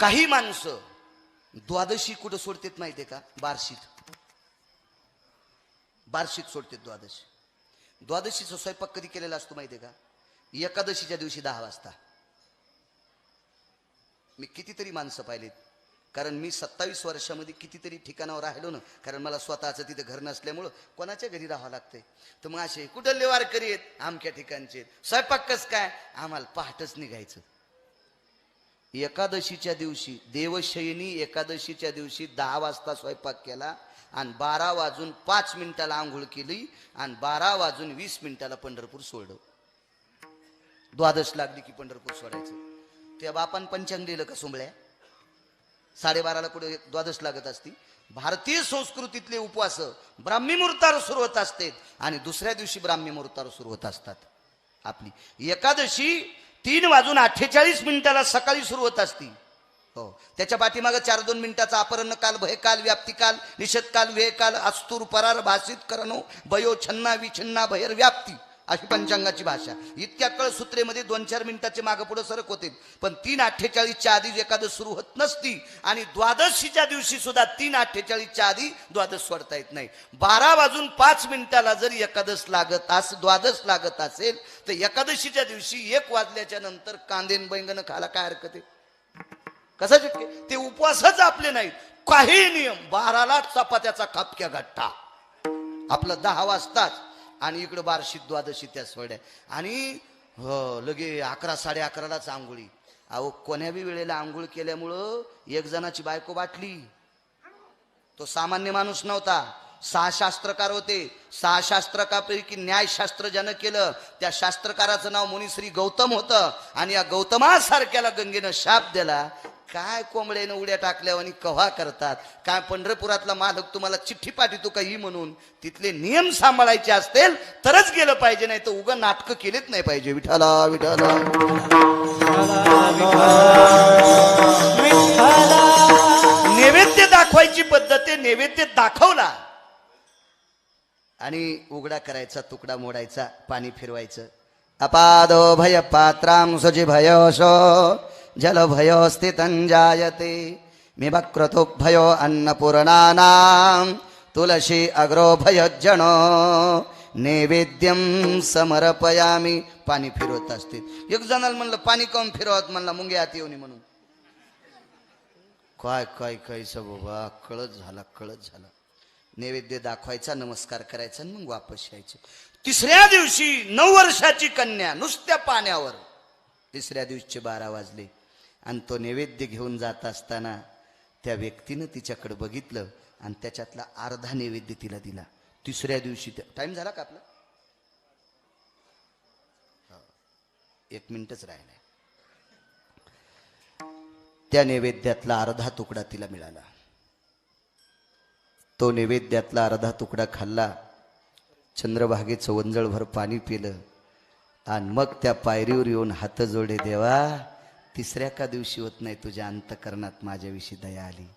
काही माणसं द्वादशी कुठं सोडतेत आहे का? बारशीत. बारशीत सोडतेत द्वादशी. द्वादशीचा स्वयंपाक कधी केलेला असतो माहितीये का? एकादशीच्या दिवशी दहा वाजता. मी कितीतरी माणसं पाहिलीत. कारण मी सत्तावीस वर्षामध्ये कितीतरी ठिकाणावर राहिलो ना कारण मला स्वतःचं तिथे घर नसल्यामुळं कोणाच्या घरी राहावं लागतंय? तर मग असे कुठं लेवार आहेत? आमच्या ठिकाणचे स्वयंपाक कस काय? आम्हाला पहाटच निघायचं. एकादशीच्या दिवशी देवशयनी एकादशीच्या दिवशी दहा वाजता स्वयंपाक केला आणि बारा वाजून पाच मिनिटाला आंघोळ केली आणि बारा वाजून वीस मिनिटाला पंढरपूर सोडलं. द्वादश लागली की पंढरपूर सोडायचं. त्या बापान पंचांग लिहिलं का सोंबळ्या? साडेबाराला कुठे द्वादश लागत असती? भारतीय संस्कृतीतले उपवास ब्राह्मी मुहूर्तावर सुरू होत असते आणि दुसऱ्या दिवशी ब्राह्मी मुहूर्तावर सुरू होत असतात. आपली एकादशी तीन वाजून अठ्ठेचाळीस मिनिटाला सकाळी सुरू होत असती. हो. त्याच्या पाठीमागं चार दोन मिनिटाचा अपहरण काल भयकाल व्याप्तिकाल निषेधकाल वेकाल अस्तूर परार भाषित करणो बयो छन्ना विछन्ना भैर व्याप्ती अशी पंचांगाची भाषा. इतक्या कळ सूत्रेमध्ये दोन चार मिनिटाचे मागं पुढे सरक होते. पण तीन अठ्ठेचाळीसच्या आधी एखादं सुरू होत नसती आणि द्वादशीच्या दिवशी सुद्धा तीन अठ्ठेचाळीसच्या आधी द्वादश सोडता येत नाही. बारा वाजून पाच मिनिटाला जर एकादश लागत अस द्वादश लागत असेल तर एकादशीच्या दिवशी एक वाजल्याच्या नंतर कांदेन बैंगन खायला काय हरकत आहे? कसा शक्य ते उपवासच आपले नाहीत. काही नियम. बाराला चपात्याचा खापक्या गट्टा आपलं दहा वाजताच आणि इकडं बारशी द्वादशी त्या सोड्या. आणि हो लगे अकरा साडे अकरालाच आंघोळी. अहो कोण्या बी वेळेला आंघोळ केल्यामुळं एक जणाची बायको बाटली. तो सामान्य माणूस नव्हता. सहा शास्त्रकार होते. सहा शास्त्रकापैकी न्यायशास्त्र ज्यानं केलं त्या शास्त्रकाराचं नाव मुनिश्री गौतम होतं. आणि या गौतमासारख्याला गंगेनं शाप दिला काय कोंबड्यानं उड्या टाकल्यावर आणि कव्हा करतात? काय पंढरपुरातला मालक तुम्हाला चिठ्ठी पाठवतो का ही म्हणून? तिथले नियम सांभाळायचे असतील तरच गेलं पाहिजे नाही तर उगं नाटकं केलेच नाही पाहिजे. विठाला विठाला नैवेद्य दाखवायची पद्धत आहे नैवेद्य दाखवला. आणि उघडा करायचा तुकडा मोडायचा पाणी फिरवायचं. अपादो भय पात्रां सुजि भयोशो जलभयोस्थितञ्जायते। भयो स्थितंजायते मी अन्नपूर्णानां तुलसी अग्रोभयज्जनो। नैवेद्यम समर्पयामी। पाणी फिरवत असतील। एक जणाला म्हणलं पाणी कम फिरवत? म्हणला मुंगे आत येऊन म्हणून. काय काय काय बाबा कळत झाला कळत झाला. नैवेद्य दाखवायचा नमस्कार करायचा आणि मग वापस यायचं. तिसऱ्या दिवशी नऊ वर्षाची कन्या नुसत्या पाण्यावर. तिसऱ्या दिवशीचे बारा वाजले. आणि तो नैवेद्य घेऊन जात असताना त्या व्यक्तीनं तिच्याकडे बघितलं आणि त्याच्यातला अर्धा नैवेद्य तिला दिला. तिसऱ्या दिवशी टाइम झाला का आपला? एक मिनिटच राहिलाय त्या नैवेद्यातला अर्धा तुकडा तिला मिळाला. तो नैवेद्यातला अर्धा तुकडा खाल्ला. चंद्रभागेचं वंजळभर पाणी पिलं. आणि मग त्या पायरीवर येऊन हात जोडे देवा तिसऱ्या का दिवशी होत नाही तुझ्या अंतकरणात माझ्याविषयी दया आली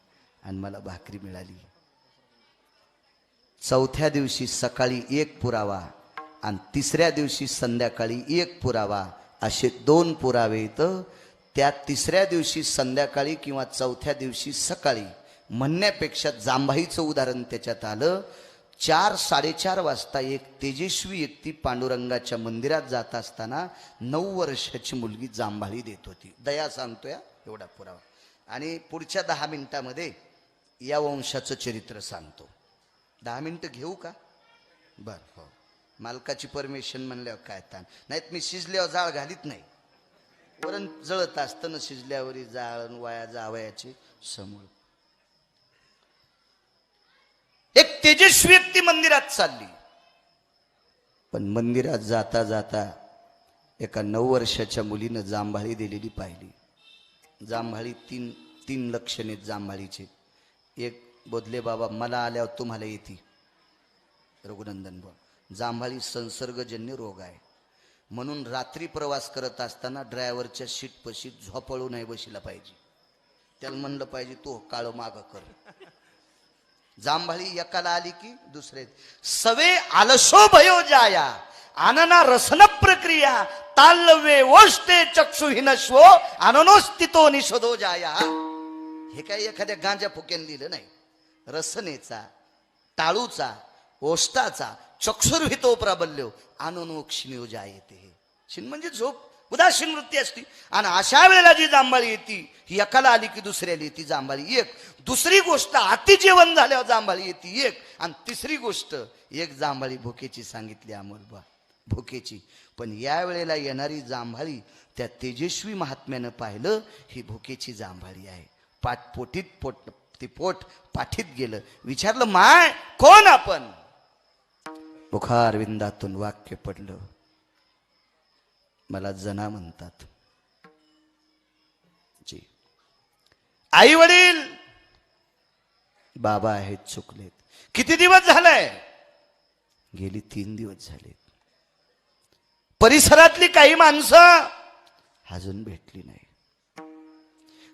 आणि मला भाकरी मिळाली. चौथ्या दिवशी सकाळी एक पुरावा आणि तिसऱ्या दिवशी संध्याकाळी एक पुरावा असे दोन पुरावे इथं. त्या तिसऱ्या दिवशी संध्याकाळी किंवा चौथ्या दिवशी सकाळी म्हणण्यापेक्षा जांभाईचं उदाहरण त्याच्यात आलं. चार साडेचार वाजता एक तेजस्वी व्यक्ती पांडुरंगाच्या मंदिरात जात असताना नऊ वर्षाची मुलगी जांभाळी देत होती. दया सांगतोय एवढा पुरावा. आणि पुढच्या दहा मिनिटामध्ये या वंशाचं चरित्र सांगतो. दहा मिनटं घेऊ का? बर हो. मालकाची परमिशन म्हणल्यावर काय ताण. नाहीत मी शिजल्यावर जाळ घालीत नाही. वरण जळत असतं ना शिजल्यावरी जाळ वाया जावयाचे समोर एक तेजस्वी व्यक्ती मंदिरात चालली. पण मंदिरात जाता जाता एका नऊ वर्षाच्या मुलीनं जांभाळी दिलेली पाहिली. जांभाळी तीन तीन लक्षणे आहेत जांभाळीचे. एक बोधले बाबा मला आल्यावर तुम्हाला येते. रघुनंदन बाबा जांभाळी संसर्गजन्य रोग आहे. म्हणून रात्री प्रवास करत असताना ड्रायव्हरच्या सीटपशी झोपळू नाही बशीला पाहिजे. त्याला म्हणलं पाहिजे तो काळं माग कर. जांभळी एकाला आली की दुसरे. सवे आलसो भयो जाया. आनना रसन प्रक्रिया. तालवे ओष्टे चक्षुहीन स्व आननोस्तितो निषदो जाया. हे काय एखाद्या गांजा फुक्याने लिहिलं नाही. रसनेचा टाळूचा ओष्टाचा चक्षुर्भितो प्राबल्यो. अनुनोक्षिणीव येते शिन म्हणजे झोप उदासीन वृत्ती असती. आणि अशा वेळेला जी जांभाळी येते ही एकाला आली की दुसऱ्याला येते जांभाळी एक. दुसरी गोष्ट अतिजेवण झाल्यावर जांभाळी येते एक. आणि तिसरी गोष्ट एक जांभाळी भुकेची सांगितली अमोलबा भुकेची. पण या वेळेला येणारी जांभाळी त्या तेजस्वी महात्म्यानं पाहिलं ही भुकेची जांभाळी आहे. पाठ पोटीत पोट ते पोट पाठीत गेलं. विचारलं माय कोण आपण? बुखार विंदातून वाक्य पडलं. मला जना म्हणतात. जी. आई वडील बाबा आहेत चुकलेत. किती दिवस झालाय? गेली तीन दिवस झालेत. परिसरातली काही माणसं अजून भेटली नाही.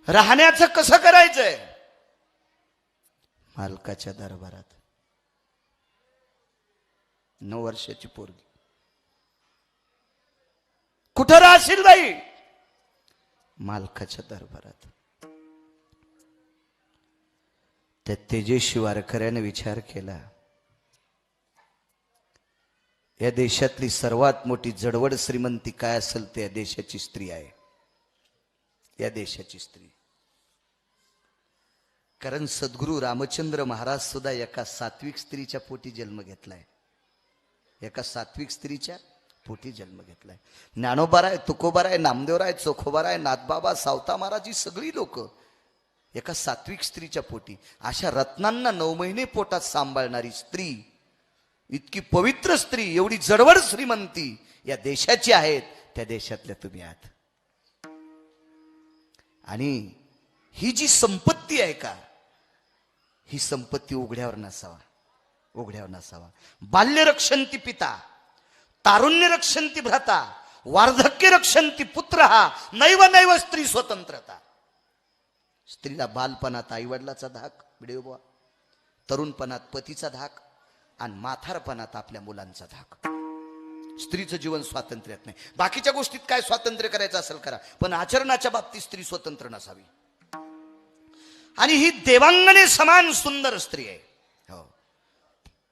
राहण्याचं कसं करायचंय? मालकाच्या दरबारात. नऊ वर्षाची पोरगी. कुठं राहशील बाई? मालकाच्या दरबारात. त्या तेजस्वी वारकऱ्याने विचार केला या देशातली सर्वात मोठी जडवड श्रीमंती काय असेल ते या देशाची स्त्री आहे. या देशाची स्त्री. कारण सद्गुरू रामचंद्र महाराज सुद्धा एका सात्विक स्त्रीच्या पोटी जन्म घेतलाय. एका सात्विक स्त्रीच्या पोटी जन्म घेतलाय. ज्ञानोबाराय तुकोबाराय नामदेवराय चोखोबाराय नाथबाबा सावता महाराज ही सगळी लोक एका सात्विक स्त्रीच्या पोटी. अशा रत्नांना नऊ महिने पोटात सांभाळणारी स्त्री इतकी पवित्र स्त्री एवढी जडवड श्रीमंती या देशाची आहेत त्या देशातल्या तुम्ही आहात. आणि ही जी संपत्ती आहे का ही संपत्ती उघड्यावर नसावा उघड्यावर नसावा. बाल्य रक्षंती पिता तारुण्य रक्षंती भ्राता वार्धक्य रक्षंती पुत्र हा नैव नैव स्त्री स्वतंत्रता। स्त्रीला बालपणात आईवडिलाचा धाक व्हिडिओ बुवा तरुणपणात पतीचा धाक आणि माथारपणात आपल्या मुलांचा धाक. स्त्रीचं जीवन स्वातंत्र्यात नाही. बाकीच्या गोष्टीत काय स्वातंत्र्य करायचं असेल करा पण आचरणाच्या बाबतीत स्त्री स्वतंत्र नसावी. आणि ही देवांगणे समान सुंदर स्त्री आहे.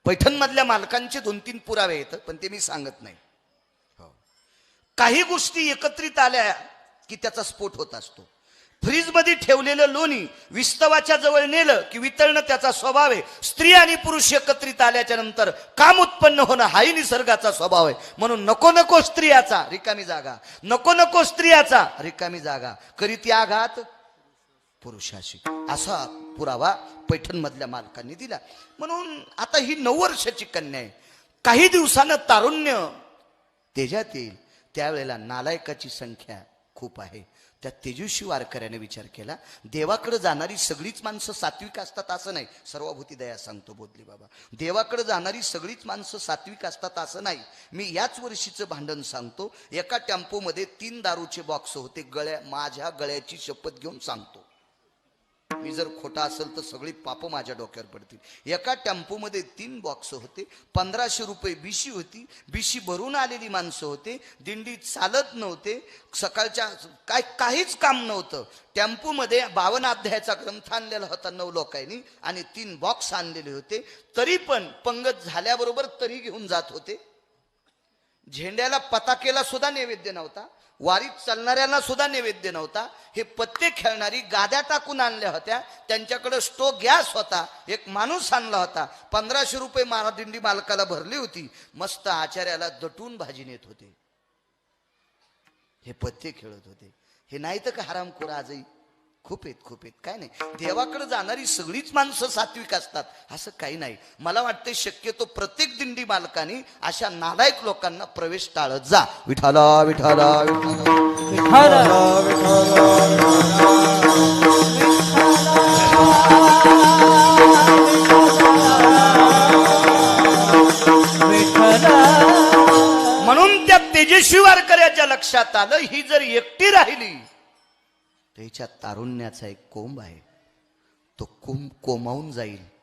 पैठणमधल्या मालकांचे दोन तीन पुरावे आहेत पण ते मी सांगत नाही. हो. काही गोष्टी एकत्रित आल्या की त्याचा स्फोट होत असतो. फ्रीजमध्ये ठेवलेलं लोणी विस्तवाच्या जवळ नेलं की वितळणं त्याचा स्वभाव आहे. स्त्री आणि पुरुष एकत्रित आल्याच्यानंतर काम उत्पन्न होणं हाही निसर्गाचा स्वभाव आहे. म्हणून नको नको स्त्रियाचा रिकामी जागा नको नको स्त्रियाचा रिकामी जागा. करीती आघात पुरुषाशी. असा पुरावा पैठण मधल्या मालकांनी दिला. म्हणून आता ही नऊ वर्षाची कन्या आहे. काही दिवसानं तारुण्य तेजात येईल. त्यावेळेला नालायकाची संख्या खूप आहे. त्या तेजस्वी वारकऱ्याने विचार केला देवाकडे जाणारी सगळीच माणसं सात्विक असतात असं नाही. सर्वभूती दया सांगतो बोधली बाबा. देवाकडे जाणारी सगळीच माणसं सात्विक असतात असं नाही. मी याच वर्षीचं भांडण सांगतो. एका टेम्पोमध्ये तीन दारूचे बॉक्स होते. गळ्या माझ्या गळ्याची शपथ घेऊन सांगतो. मी जर खोटा असेल तर सगळी पाप माझ्या डोक्यावर पडतील. एका टेम्पोमध्ये तीन बॉक्स होते पंधराशे रुपये बिशी होती बिशी भरून आलेली माणसं होते दिंडी चालत नव्हते सकाळच्या काय काहीच काम नव्हतं. टेम्पोमध्ये बावन अध्यायाचा ग्रंथ आणलेला होता नऊ लोकांनी आणि तीन बॉक्स आणलेले होते. तरी पण पंगत झाल्याबरोबर तरी घेऊन जात होते. झेंड्याला पताकेला सुद्धा नैवेद्य नव्हता. वारीत चालणाऱ्यांना सुद्धा नैवेद्य नव्हता. हे पत्ते खेळणारी गाद्या टाकून आणल्या होत्या. त्यांच्याकडे स्टो गॅस होता. एक माणूस आणला होता. पंधराशे रुपये मारादिंडी मालकाला भरली होती. मस्त आचार्याला दटून भाजी नेत होते. हे पत्ते खेळत होते. हे नाही तर का हरामखोर आजही? खूप आहेत खूप आहेत. काय नाही. देवाकडे जाणारी सगळीच माणसं सात्विक असतात. असं काही नाही. मला वाटतं शक्यतो प्रत्येक दिंडी मालकाने अशा नालायक लोकांना प्रवेश टाळत जा. विठाला विठाला विठाला म्हणून त्या तेजस्वी वारकऱ्याच्या लक्षात आलं ही जर एकटी राहिली त्याच्या तारुण्याचा एक कोंब आहे. तो कुंभ कोमावून जाईल.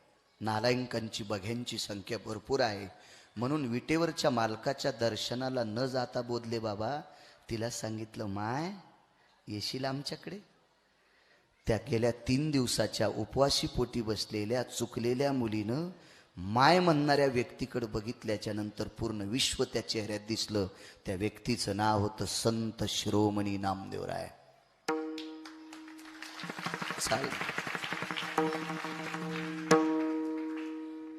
नालायंकांची बघ्यांची संख्या भरपूर आहे. म्हणून विटेवरच्या मालकाच्या दर्शनाला न जाता बोधले बाबा तिला सांगितलं माय येशील आमच्याकडे? त्या गेल्या तीन दिवसाच्या उपवासी पोटी बसलेल्या चुकलेल्या मुलीनं माय म्हणणाऱ्या व्यक्तीकडे बघितल्याच्या नंतर पूर्ण विश्व त्या चेहऱ्यात दिसलं. त्या व्यक्तीचं नाव होतं संत शिरोमणी नामदेवराय.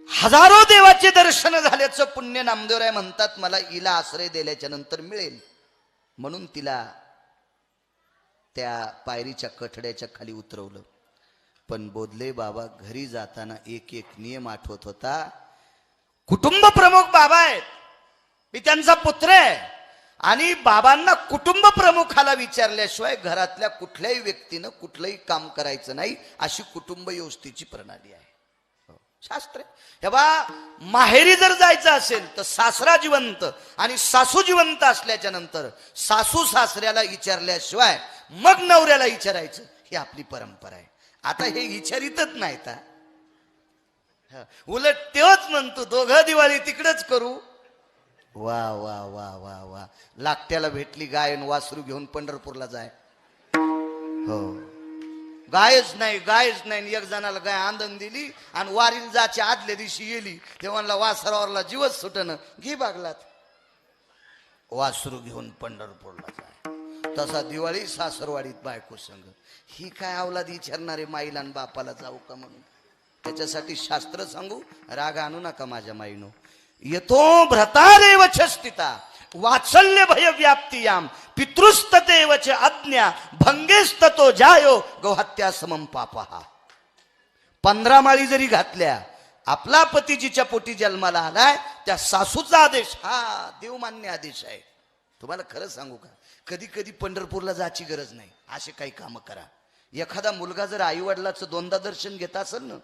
हजारो देवाचे दर्शन झाल्याचं पुण्य नामदेवराय म्हणतात मला हिला आश्रय दिल्याच्या नंतर मिळेल. म्हणून तिला त्या पायरीच्या कठड्याच्या खाली उतरवलं. पण बोधले बाबा घरी जाताना एक एक नियम आठवत होता. कुटुंब प्रमुख बाबा आहेत. मी त्यांचा पुत्र आहे. आणि बाबांना कुटुंब प्रमुखाला विचारल्याशिवाय घरातल्या कुठल्याही व्यक्तीनं कुठलंही काम करायचं नाही अशी कुटुंब व्यवस्थेची प्रणाली आहे. हो. शास्त्र. तेव्हा माहेरी जर जायचं असेल तर सासरा जिवंत आणि सासू जिवंत असल्याच्या नंतर सासू सासऱ्याला विचारल्याशिवाय मग नवऱ्याला विचारायचं ही आपली परंपरा आहे. आता हे विचारितच नाहीत हा. हो. उलट तेच म्हणतो दोघं दिवाळी तिकडेच करू. वा वा वा वा वा. लागत्याला भेटली गाय वासरू घेऊन पंढरपूरला जाय. हो. गायच नाही गायच नाही. आणि एक जणाला गाय आंदण दिली आणि वारील जाच्या आदल्या दिवशी गेली तेव्हा वासरावरला जीवच सुटन. घे बागलात. वासरू घेऊन पंढरपूरला जाय. तसा दिवाळी सासरवाडीत बायको संघ ही काय अवलाद विचारणारे माईला आणि बापाला जाऊ का म्हणून? त्याच्यासाठी शास्त्र सांगू राग आणू नका माझ्या माईनो. येतो भ्रतारेव स्थिता वात्सल्य भय व्याप्तियाम पितृस्ततेवच आज्ञा भंगेस्ततो जायो गोहत्या समम पापहा. पंधरा माळी जरी घातल्या आपला पती जिच्या पोटी जन्माला आलाय त्या सासूचा आदेश हा देवमान्य आदेश आहे. तुम्हाला खरं सांगू का? कधी कधी पंढरपूरला जायची गरज नाही. असे काही कामं करा. एखादा मुलगा जर आई वडिलाचं दोनदा दर्शन घेत असेल ना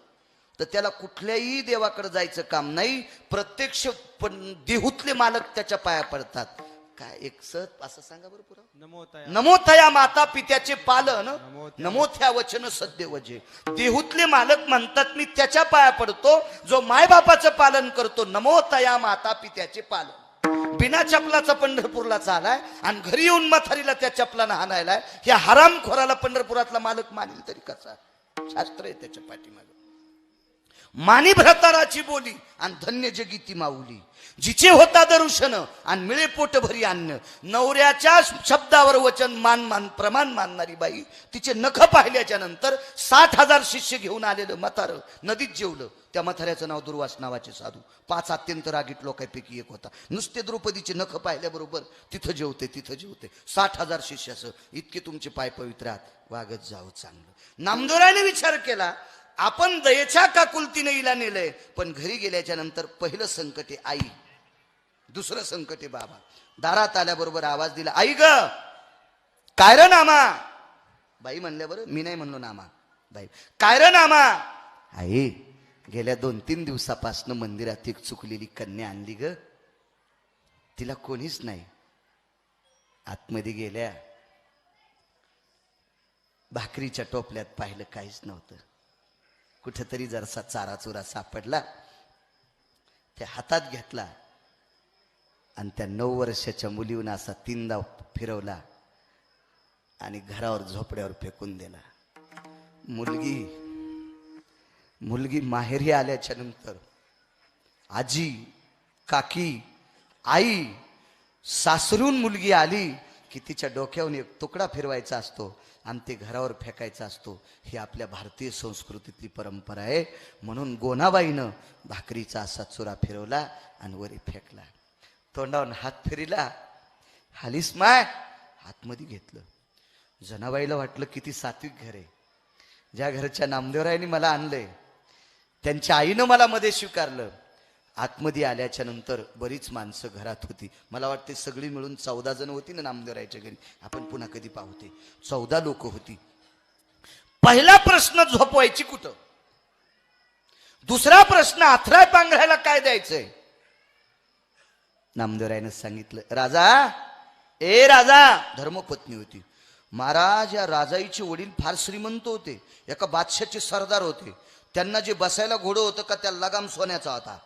तर त्याला कुठल्याही देवाकडे जायचं काम नाही. प्रत्यक्ष पण देहूतले मालक त्याच्या पाया पडतात. काय एक सत असं सांगा बरं पुरा. नमोतया. नमोथया माता पित्याचे पालन. नमोथया. नमोथ्या वचन सद्य वजे देहूतले मालक म्हणतात मी त्याच्या पाया पडतो जो मायबापाचं पालन करतो नमोतया माता पित्याचे पालन. बिना चपलाचा पंढरपूरला चालाय आणि घरी येऊन मथारीला त्या चपलानं हाणायलाय. ह्या हरामखोराला पंढरपुरातला मालक मानेल तरी कसा? शास्त्र आहे त्याच्या पाठीमागे. मानी भ्रताराची बोली आणि धन्य जगी ती माऊली. जिचे होता दर्शन आणि मिळे पोट भरी अन्न. नवऱ्याच्या शब्दावर वचन मान मान प्रमाण मानणारी बाई. तिचे नख पाहिल्याच्या नंतर साठ हजार शिष्य घेऊन आलेलं म्हातार. नदीत जेवलं. त्या म्हाताऱ्याचं नाव दुर्वास नावाचे साधू. पाच अत्यंत रागीट लोकांपैकी एक होता. नुसते द्रौपदीचे नख पाहिल्याबरोबर तिथं जेवते तिथं जेवते. साठ हजार शिष्याचं इतके तुमचे पाय पवित्रात वागत जावं चांगलं. नामदोराने विचार केला आपण दयेच्या काकुलतीने हिला नेलंय पण घरी गेल्याच्यानंतर पहिलं संकट आहे आई. दुसरं संकट आहे बाबा. दारात आल्याबरोबर आवाज दिला आई ग काय र नामा? बाई म्हणल्या बरं मी नाही म्हणलो नामा. बाई काय र नामा? आई गेल्या दोन तीन दिवसापासनं मंदिरात एक चुकलेली कन्या आणली ग. तिला कोणीच नाही. आतमध्ये गेल्या. भाकरीच्या टोपल्यात पाहिलं काहीच नव्हतं. कुठेतरी जरासा चारा चुरा सापडला ते हातात घेतला आणि त्या नऊ वर्षाच्या मुलीहून असा तीनदा फिरवला आणि घरावर झोपड्यावर फेकून दिला. मुलगी मुलगी माहेरी आल्याच्यानंतर आजी काकी आई सासरून मुलगी आली की तिच्या डोक्यावरून एक तुकडा फिरवायचा असतो आणि ते घरावर फेकायचा असतो. ही आपल्या भारतीय संस्कृतीतली परंपरा आहे. म्हणून गोनाबाईनं भाकरीचा असा चुरा फिरवला आणि वरी फेकला. तोंडावून हात फिरिला. हालीस माय. हातमध्ये घेतलं. जनाबाईला वाटलं किती सात्विक घर आहे. ज्या घरच्या नामदेवरायांनी मला आणलंय त्यांच्या आईनं मला मध्ये स्वीकारलं. आतमध्ये आल्याच्यानंतर बरीच माणसं घरात होती. मला वाटते सगळी मिळून चौदा जण होती ना नामदेवरायच्या घरी. आपण पुन्हा कधी पाहते चौदा लोक होती. पहिला प्रश्न झोपवायची कुठं? दुसरा प्रश्न आथराय पांघरायला काय द्यायचंय? नामदेवरायनं सांगितलं राजा ए राजा. धर्मपत्नी होती. महाराज या राजाईचे वडील फार श्रीमंत होते. एका बादशाचे सरदार होते. त्यांना जे बसायला घोडं होतं का त्या लगाम सोन्याचा होता.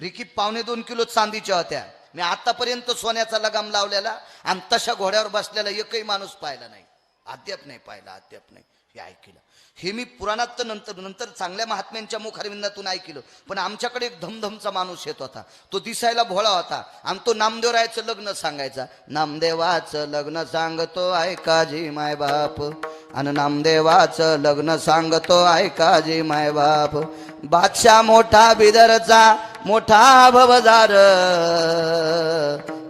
रिकी पावणे दोन किलो चांदीच्या होत्या. मी आतापर्यंत सोन्याचा लगाम लावलेला आणि तशा घोड्यावर बसलेला एकही माणूस पाहिला नाही. अद्याप नाही पाहिला अद्याप नाही. हे ऐकलं. हे मी पुराणात तर नंतर नंतर चांगल्या महात्म्यांच्या मुखारविंदातून ऐकलं. पण आमच्याकडे एक धमधमचा माणूस येत होता. तो दिसायला भोळा होता आणि तो नामदेवरायाचं लग्न सांगायचा. नामदेवाचं लग्न सांगतो ऐका जी माय बाप. आणि नामदेवाचं लग्न सांगतो ऐका जी माय बाप. बादशाह मोठा बिदरचा मोठा भवदार.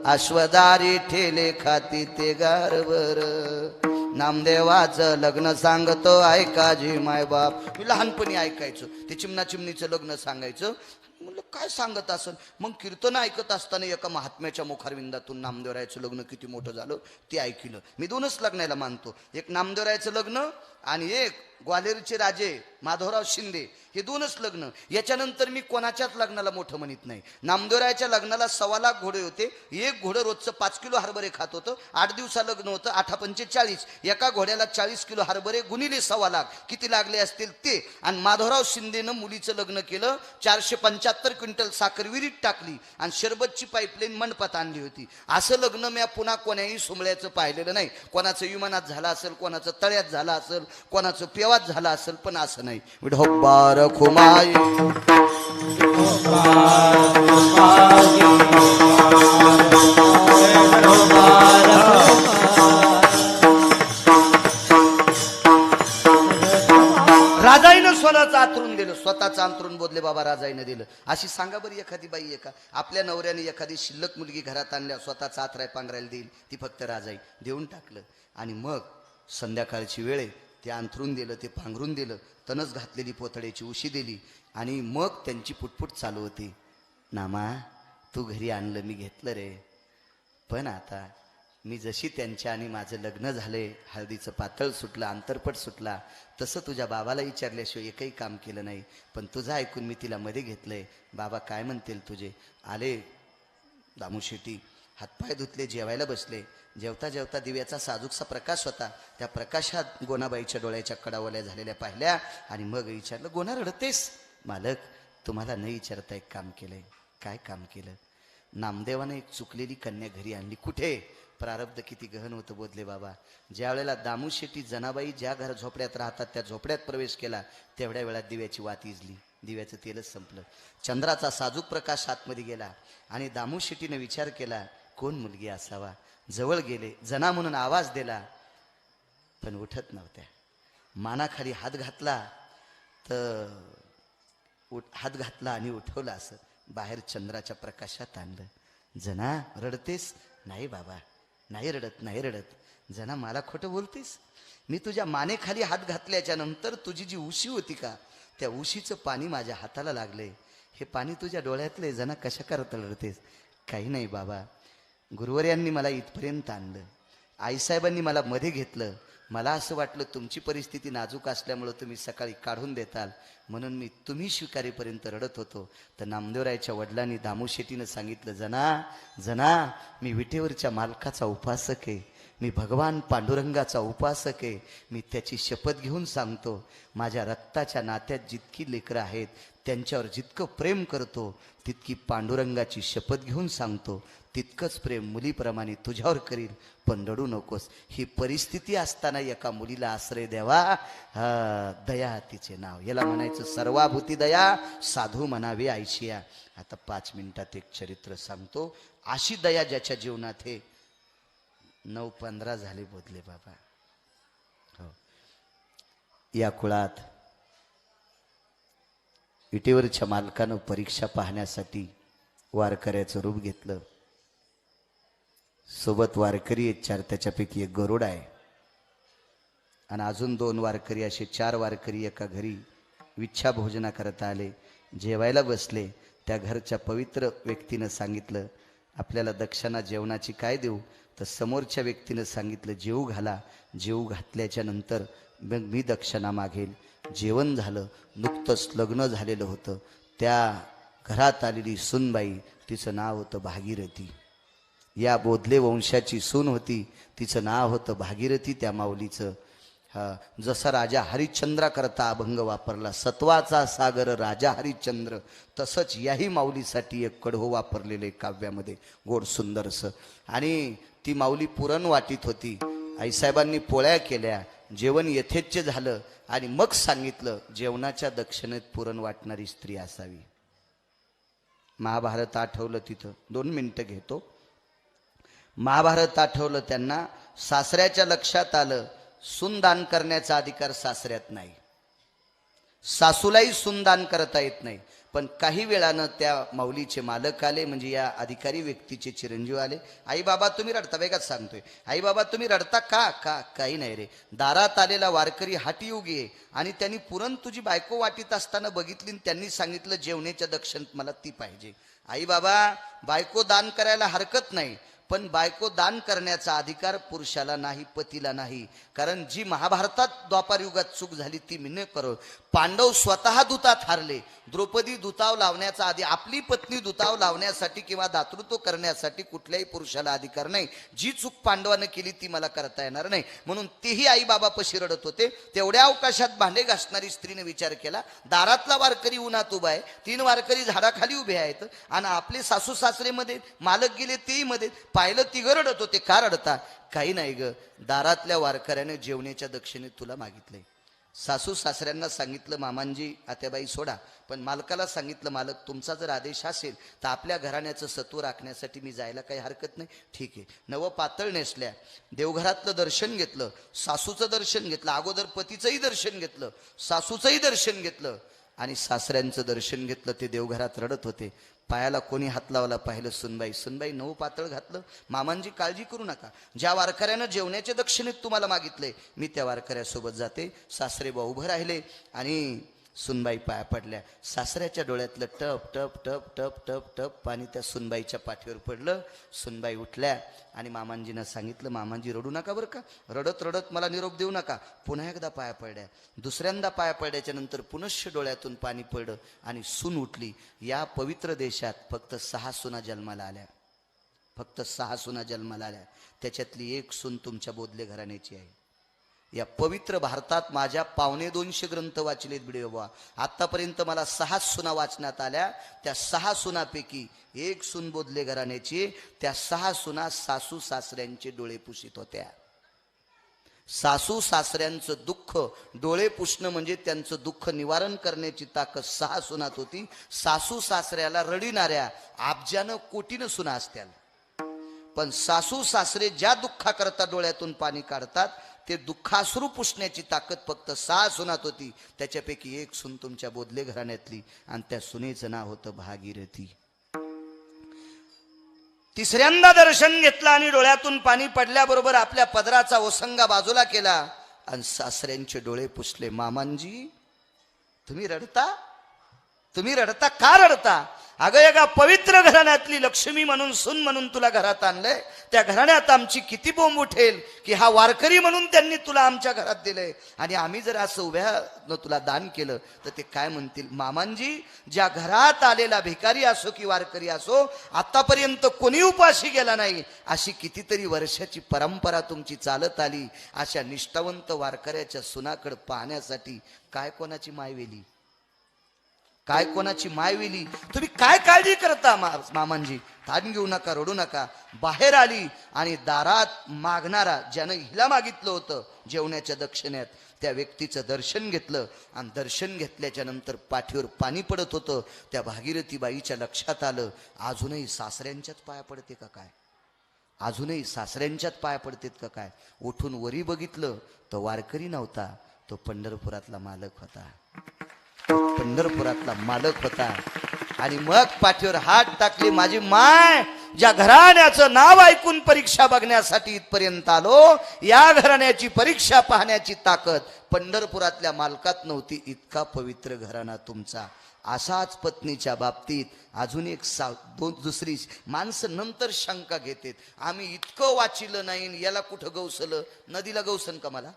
अश्वदारी ठेले खाती ते गारवर. नामदेवाचं लग्न सांगतो ऐका जी माय बाप. मी लहानपणी ऐकायचो ते चिमना चिमणीचं लग्न सांगायचं. म्हणलं काय सांगत असं मग कीर्तन ऐकत असताना एका महात्म्याच्या मुखारविंदातून नामदेवरायचं लग्न किती मोठं झालं ते ऐकलं. मी दोनच लग्नाला मानतो. एक नामदेवरायचं लग्न आणि एक ग्वालेरचे राजे माधवराव शिंदे हे दोनच लग्न. याच्यानंतर मी कोणाच्याच लग्नाला मोठं म्हणत नाही. नामदेवरायाच्या लग्नाला सव्वा लाख घोडे होते. एक घोडं रोजचं पाच किलो हरभरे खात होतं. आठ दिवसा लग्न होतं. आठा पंचेचाळीस. एका घोड्याला चाळीस किलो हरभरे गुणिले सव्वा लाख. किती लागले असतील ते. आणि माधवराव शिंदेनं मुलीचं लग्न केलं. चारशे पंच्याहत्तर क्विंटल साखर विहिरीत टाकली. आणि शरबतची पाईपलाईन मंडपात आणली होती. असं लग्न मी पुन्हा कोण्याही सुमळ्याचं पाहिलेलं नाही. कोणाचं विमानात झालं असेल कोणाचं तळ्यात झालं असेल कोणाचं पेवात झाला असेल पण असं नाही. ढोबार हो, खुमाई. राजाईनं स्वतःचं आतरून दिलं स्वतःचं अंतरून बोधले बाबा राजाईनं दिलं. अशी सांगा बरी एखादी बाई एका आपल्या नवऱ्याने एखादी शिल्लक मुलगी घरात आणल्या स्वतःचा आतराय पांघरायला देईल. ती फक्त राजाई देऊन टाकलं. आणि मग संध्याकाळची वेळ आहे, ते अंथरून दिलं ते पांघरून दिलं तनच घातलेली पोतड्याची उशी दिली आणि मग त्यांची पुटपुट चालू होती. नामा तू घरी आणलं मी घेतलं रे. पण आता मी जशी त्यांच्या आणि माझं लग्न झाले हळदीचं पातळ सुटलं अंतरपट सुटला तसं तुझ्या बाबाला विचारल्याशिवाय एकही काम केलं नाही. पण तुझं ऐकून मी तिला मध्ये घेतलंय. बाबा काय म्हणतील तुझे? आले दामू शेट्टी हातपाय धुतले जेवायला बसले. जेवता जेवता दिव्याचा साजूकचा प्रकाश होता. त्या प्रकाशात गोनाबाईच्या डोळ्याच्या कडावल्या झालेल्या पाहिल्या आणि मग विचारलं गोना रडतेस? मालक तुम्हाला न विचारता एक काम केलंय. काय काम केलं? नामदेवाने एक चुकलेली कन्या घरी आणली. कुठे? प्रारब्ध किती गहन होतं बोधले बाबा. ज्या वेळेला दामू शेट्टी जनाबाई ज्या घर झोपड्यात राहतात त्या झोपड्यात प्रवेश केला तेवढ्या वेळात दिव्याची वात इजली. दिव्याचं तेलच संपलं. चंद्राचा साजूक प्रकाश आतमध्ये गेला आणि दामू शेट्टीने विचार केला कोण मुलगी असावा? जवळ गेले जना म्हणून आवाज दिला पण उठत नव्हत्या. मानाखाली हात घातला तर उठ हात घातला आणि उठवला असं. बाहेर चंद्राच्या प्रकाशात आणलं. जना रडतेस? नाही बाबा. नाही रडत नाही रडत. जना मला खोटं बोलतेस? मी तुझ्या मानेखाली हात घातल्याच्या नंतर तुझी जी उशी होती का त्या उशीचं पाणी माझ्या हाताला लागले. हे पाणी तुझ्या डोळ्यातले. जना कशा करत रडतेस? काही नाही बाबा. गुरुवर्यांनी मला इथपर्यंत आणलं. आईसाहेबांनी मला मध्ये घेतलं. मला असं वाटलं तुमची परिस्थिती नाजूक असल्यामुळं तुम्ही सकाळी काढून देताल. म्हणून मी तुम्ही स्वीकारेपर्यंत रडत होतो. तर नामदेवरायच्या वडिलांनी दामू शेट्टीनं सांगितलं जना जना मी विटेवरच्या मालकाचा उपासक आहे. मी भगवान पांडुरंगाचा उपासक आहे. मी त्याची शपथ घेऊन सांगतो माझ्या रक्ताच्या नात्यात जितकी लेकरं आहेत त्यांच्यावर जितकं प्रेम करतो तितकी पांडुरंगाची शपथ घेऊन सांगतो. तितकंच प्रेम मुलीप्रमाणे तुझ्यावर करील पण रडू नकोस. ही परिस्थिती असताना एका मुलीला आश्रय द्यावा. हा, दया तिचे नाव. याला म्हणायचं सर्वाभूती दया साधू म्हणावे आयशिया आता पाच मिनिटात एक चरित्र सांगतो. अशी दया ज्याच्या जीवनात हे नऊ पंधरा झाले बोधले बाबा. हो. या कुळात विटेवरच्या मालकानं परीक्षा पाहण्यासाठी वारकऱ्याचं रूप घेतलं. सोबत वारकरी आहेत चार त्याच्यापैकी एक गरुड आहे. आणि अजून दोन वारकरी असे चार वारकरी एका घरी विच्छा भोजना करता आले. जेवायला बसले. त्या घरच्या पवित्र व्यक्तीनं सांगितलं आपल्याला दक्षिणा जेवणाची काय देऊ? तर समोरच्या व्यक्तीनं सांगितलं जेऊ घाला. जेऊ घातल्याच्या नंतर मग मी दक्षिणा मागेल. जेवण झालं नुकतंच लग्न झालेलं होतं. त्या घरात आलेली सुनबाई तिचं नाव होतं भागीरथी. या बोधले वंशाची सून होती. तिचं नाव होतं भागीरथी त्या माऊलीचं. जसा राजा हरिश्चंद्राकरता अभंग वापरला सत्वाचा सागर राजा हरिश्चंद्र तसंच याही माऊलीसाठी एक कडहो वापरलेले काव्यामध्ये गोड सुंदरसं. आणि ती माऊली पुरण वाटीत होती. आईसाहेबांनी पोळ्या केल्या जेवण यथेच्छ झालं आणि मग सांगितलं जेवणाच्या दक्षिणेत पुरण वाटणारी स्त्री असावी. महाभारत आठवलं तिथं. दोन मिनिटं घेतो. महाभारत आठवलं त्यांना सासऱ्याच्या लक्षात आलं सुनदान करण्याचा अधिकार सासऱ्यात नाही. सासूलाही सुनदान करता येत नाही. पण काही वेळानं त्या माऊलीचे मालक आले म्हणजे या अधिकारी व्यक्तीचे चिरंजीव आले. आई बाबा तुम्ही रडता. वेगात सांगतोय आई बाबा तुम्ही रडता का? का? काही नाही रे. दारात आलेला वारकरी हाटी उगी आहे आणि त्यांनी पुरण तुझी बायको वाटीत असताना बघितली आणि त्यांनी सांगितलं जेवण्याच्या दक्षिण मला ती पाहिजे. आई बाबा बायको दान करायला हरकत नाही. पण बायको दान करण्याचा अधिकार पुरुषाला नाही पतीला नाही. कारण जी महाभारतात द्वापार युगात चूक झाली ती मी न करो. पांडव स्वतः दुतात हारले. द्रौपदी दुताव लावण्याचा आधी आपली पत्नी दुताव लावण्यासाठी किंवा दातृत्व करण्यासाठी कुठल्याही पुरुषाला अधिकार नाही. जी चूक पांडवानं केली ती मला करता येणार नाही. म्हणून तेही आई बाबा पशी रडत होते. तेवढ्या अवकाशात भांडे घासणारी स्त्रीने विचार केला. दारातला वारकरी उन्हात उभा आहे. तीन वारकरी झाडाखाली उभे आहेत. आणि आपले सासू सासरे मध्ये मालक गेले तेही मध्ये पाहिलं तिघं रडत होते. का रडता? काही नाही ग. दारातल्या वारकऱ्याने जेवण्याच्या दक्षिणेत तुला मागितलंय. सासू सासऱ्यांना सांगितलं मामांजी आत्याबाई सोडा पण मालकाला सांगितलं मालक तुमचा जर आदेश असेल तर आपल्या घराण्याचं सत्व राखण्यासाठी मी जायला काही हरकत नाही. ठीक आहे. नवं पातळ नेसल्या. देवघरातलं दर्शन घेतलं. सासूचं दर्शन घेतलं. अगोदर पतीचंही दर्शन घेतलं. सासूचंही दर्शन घेतलं. आणि सासऱ्यांचं दर्शन घेतलं. ते देवघरात रडत होते. पायाला कोणी हात लावला पाहिलं सुनबाई. सुनबाई नऊ पातळ घातलं. मामांची काळजी करू नका. ज्या वारकऱ्यानं जेवण्याच्या दक्षिणेत तुम्हाला मागितले मी त्या वारकऱ्यासोबत जाते. सासरेबा उभं राहिले आणि सुनबाई पाया पडल्या. सासऱ्याच्या डोळ्यातलं टप टप टप टप टप टप पाणी त्या सुनबाईच्या पाठीवर पडलं. सुनबाई उठल्या आणि मामांजीनं सांगितलं मामांजी रडू नका बरं का? रडत रडत मला निरोप देऊ नका. पुन्हा एकदा पाया पडल्या. दुसऱ्यांदा पाया पडल्याच्या नंतर पुनश्च डोळ्यातून पाणी पडलं आणि सून उठली. या पवित्र देशात फक्त सहा सुना जन्माला आल्या. फक्त सहा सुना जन्माला आल्या. त्याच्यातली एक सून तुमच्या बोधले घराण्याची आहे. या पवित्र भारतात माझ्या पावणे दोनशे ग्रंथ वाचलेत बिडेबा आतापर्यंत मला सहा सुना वाचण्यात आल्या. त्या सहा सुनापैकी एक सुन बोधले घराण्याची त्या सहा सुना सासू सासऱ्यांचे डोळे पुसित होत्या. सासू सासऱ्यांचं दुःख डोळे पुसणं म्हणजे त्यांचं दुःख निवारण करण्याची ताकद सहा सुनात होती. सासू सासऱ्याला रडिणाऱ्या आबजानं कोटीनं सुना असत्या पण सासू सासरे ज्या दुःखाकरता डोळ्यातून पाणी काढतात ते दुःखाश्रू पुसण्याची ताकद फक्त सहा सुनात होती. त्याच्यापैकी एक सुन तुमच्या बोधले घराण्यातली आणि त्या सुनेचं नाव होतं भागीरथी. तिसऱ्यांदा दर्शन घेतलं आणि डोळ्यातून पाणी पडल्याबरोबर आपल्या पदराचा ओसंगा बाजूला केला आणि सासऱ्यांचे डोळे पुसले. मामांजी तुम्ही रडता? तुम्ही रडता? का रडता? अगं एका पवित्र घराण्यातली लक्ष्मी म्हणून सून म्हणून तुला घरात आणलंय. त्या घराण्यात आमची किती बोंब उठेल की हा वारकरी म्हणून त्यांनी तुला आमच्या घरात दिलंय. आणि आम्ही जर असं उभ्यानं तुला दान केलं तर ते काय म्हणतील? मामांजी ज्या घरात आलेला भिकारी असो की वारकरी असो आतापर्यंत कोणी उपाशी गेला नाही. अशी कितीतरी वर्षाची परंपरा तुमची चालत आली. अशा निष्ठावंत वारकऱ्याच्या सुनाकडे पाहण्यासाठी काय कोणाची मायवेली काय कोणाची माय विली? तुम्ही काय काळजी करता मा मामांजी? ताण घेऊ नका रडू नका. बाहेर आली आणि दारात मागणारा ज्यानं हिला मागितलं होतं जेवण्याच्या दक्षिणेत त्या व्यक्तीचं दर्शन घेतलं. आणि दर्शन घेतल्याच्या नंतर पाठीवर पाणी पडत होतं. त्या भागीरथी बाईच्या लक्षात आलं अजूनही सासऱ्यांच्याच पाया पडते का काय? अजूनही सासऱ्यांच्याच पाया पडतेत का काय? उठून वरी बघितलं तो वारकरी नव्हता तो पंढरपुरातला मालक होता. पंढरपुरातला मालक होता. आणि मग पाठीवर हात टाकले माझी माय ज्या घराण्याचं नाव ऐकून परीक्षा बघण्यासाठी इथपर्यंत आलो या घराण्याची परीक्षा पाहण्याची ताकद पंढरपुरातल्या मालकात नव्हती. इतका पवित्र घराणा तुमचा. असाच पत्नीच्या बाबतीत अजून एक सा दोन दुसरी माणसं नंतर शंका घेतात. आम्ही इतकं वाचिलं नाही याला कुठं गवसलं नदीला गवसन का मला?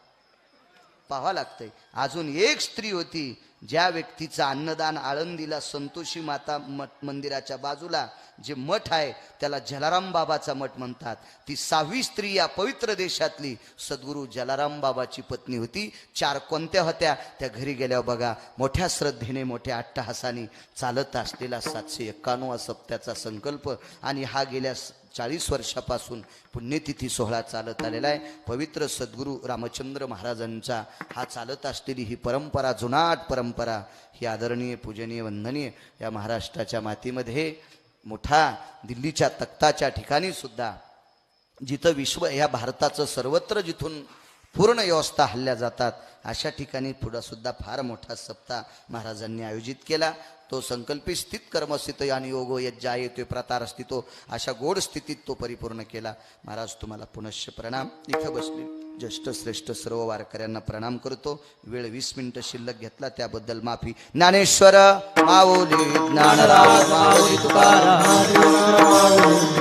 पाहावं लागतंय. अजून एक स्त्री होती ज्या व्यक्तीचं अन्नदान आळंदीला संतोषी माता मंदिराच्या बाजूला जे मठ आहे त्याला जलाराम बाबाचा मठ म्हणतात. ती सहावी स्त्री या पवित्र देशातली सद्गुरू जलाराम बाबाची पत्नी होती. चार कोणत्या होत्या? त्या घरी गेल्यावर बघा मोठ्या श्रद्धेने मोठ्या अट्टहासाने चालत असलेला सातशे एक्काण्णव सप्त्याचा संकल्प आणि हा गेल्या स- चाळीस वर्षापासून पुण्यतिथी सोहळा चालत आलेला आहे. पवित्र सद्गुरू रामचंद्र महाराजांचा हा चालत असलेली ही परंपरा जुनाट परंपरा ही आदरणीय पूजनीय वंदनीय या महाराष्ट्राच्या मातीमध्ये मोठा दिल्लीच्या तख्ताच्या ठिकाणी सुद्धा जिथं विश्व ह्या भारताचं सर्वत्र जिथून पूर्ण व्यवस्था हल्ल्या जातात अशा ठिकाणी पुढं सुद्धा फार मोठा सप्ताह महाराजांनी आयोजित केला. तो संकल्पित स्थित कर्मस्थित आणि योगो यज्जा येतोय प्रतार स्थितो अशा गोड स्थितीत तो परिपूर्ण केला. महाराज तुम्हाला पुनश्च प्रणाम. इथं बसले. ज्येष्ठ श्रेष्ठ सर्व वारकऱ्यांना प्रणाम करतो. वेळ वीस मिनिटं शिल्लक घेतला त्याबद्दल माफी. ज्ञानेश्वर माऊली ज्ञानराज माऊली तुकाराम.